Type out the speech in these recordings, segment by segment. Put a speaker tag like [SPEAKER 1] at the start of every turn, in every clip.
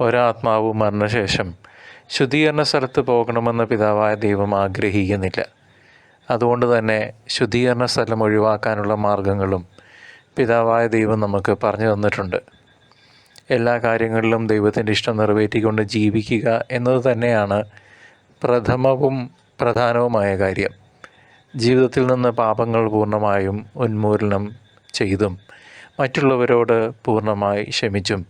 [SPEAKER 1] ഒരാത്മാവും മരണശേഷം ശുദ്ധീകരണ സ്ഥലത്ത് പോകണമെന്ന് പിതാവായ ദൈവം ആഗ്രഹിക്കുന്നില്ല. അതുകൊണ്ട് തന്നെ ശുദ്ധീകരണ സ്ഥലം ഒഴിവാക്കാനുള്ള മാർഗങ്ങളും പിതാവായ ദൈവം നമുക്ക് പറഞ്ഞു തന്നിട്ടുണ്ട്. എല്ലാ കാര്യങ്ങളിലും ദൈവത്തിന്റെ ഇഷ്ടം നിറവേറ്റിക്കൊണ്ട് ജീവിക്കുക എന്നത് തന്നെയാണ് പ്രഥമവും പ്രധാനവുമായ കാര്യം. ജീവിതത്തിൽ നിന്ന് പാപങ്ങൾ പൂർണമായും ഉന്മൂലനം ചെയ്തും മറ്റുള്ളവരോട് പൂർണമായി ക്ഷമിച്ചും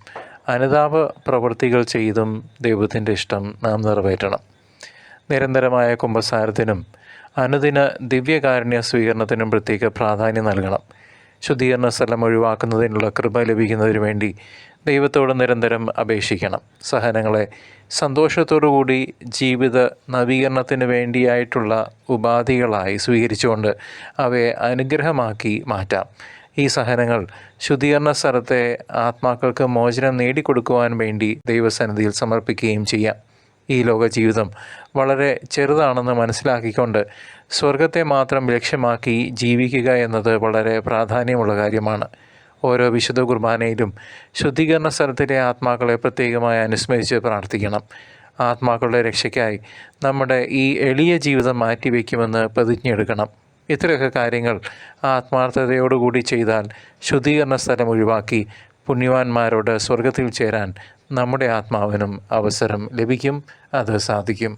[SPEAKER 1] അനുതാപ പ്രവൃത്തികൾ ചെയ്തും ദൈവത്തിന്റെ ഇഷ്ടം നാം നിറവേറ്റണം. നിരന്തരമായ കുംഭസാരത്തിനും അനുദിന ദിവ്യകാരുണ്യ സ്വീകരണത്തിനും പ്രത്യേക പ്രാധാന്യം നൽകണം. ശുദ്ധീകരണ സ്ഥലം ഒഴിവാക്കുന്നതിനുള്ള കൃപ ലഭിക്കുന്നതിന് വേണ്ടി ദൈവത്തോട് നിരന്തരം അപേക്ഷിക്കണം. സഹനങ്ങളെ സന്തോഷത്തോടുകൂടി ജീവിത നവീകരണത്തിന് വേണ്ടിയായിട്ടുള്ള ഉപാധികളായി സ്വീകരിച്ചുകൊണ്ട് അവയെ അനുഗ്രഹമാക്കി മാറ്റാം. ഈ സഹനങ്ങൾ. ശുദ്ധീകരണ സ്ഥലത്തെ ആത്മാക്കൾക്ക് മോചനം നേടിക്കൊടുക്കുവാൻ വേണ്ടി ദൈവസന്നിധിയിൽ സമർപ്പിക്കുകയും ചെയ്യാം. ഈ ലോക ജീവിതം വളരെ ചെറുതാണെന്ന് മനസ്സിലാക്കിക്കൊണ്ട് സ്വർഗത്തെ മാത്രം ലക്ഷ്യമാക്കി ജീവിക്കുക എന്നത് വളരെ പ്രാധാന്യമുള്ള കാര്യമാണ്. ഓരോ വിശുദ്ധ കുർബാനയിലും ശുദ്ധീകരണ സ്ഥലത്തിലെ ആത്മാക്കളെ പ്രത്യേകമായി അനുസ്മരിച്ച് പ്രാർത്ഥിക്കണം. ആത്മാക്കളുടെ രക്ഷയ്ക്കായി നമ്മുടെ ഈ എളിയ ജീവിതം മാറ്റിവെക്കുമെന്ന് പ്രതിജ്ഞയെടുക്കണം. ഇത്രയൊക്കെ കാര്യങ്ങൾ ആത്മാർത്ഥതയോടുകൂടി ചെയ്താൽ ശുദ്ധീകരണ സ്ഥലം ഒഴിവാക്കി പുണ്യവാന്മാരോട് സ്വർഗത്തിൽ ചേരാൻ നമ്മുടെ ആത്മാവിനും അവസരം ലഭിക്കും. അത് സാധിക്കും.